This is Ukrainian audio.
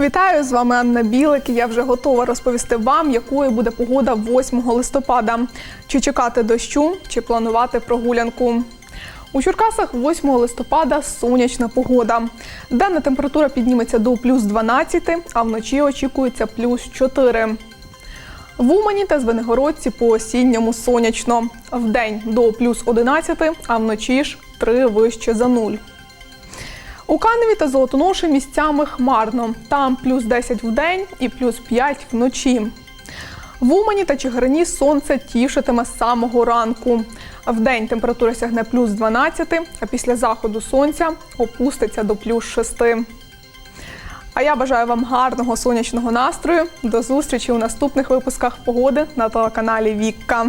Вітаю з вами Анна Білик. Я вже готова розповісти вам, якою буде погода 8 листопада. Чи чекати дощу, чи планувати прогулянку. У Черкасах 8 листопада сонячна погода. Денна температура підніметься до плюс 12, а вночі очікується плюс 4. В Умані та Звенигородці по осінньому сонячно. Вдень до плюс 11, а вночі ж 3 вище за нуль. У Каневі та Золотоноші місцями хмарно. Там плюс 10 в день і плюс 5 вночі. В Умані та Чигирині сонце тішитиме з самого ранку. Вдень температура сягне плюс 12, а після заходу сонця опуститься до плюс 6. А я бажаю вам гарного сонячного настрою. До зустрічі у наступних випусках погоди на телеканалі Вікка.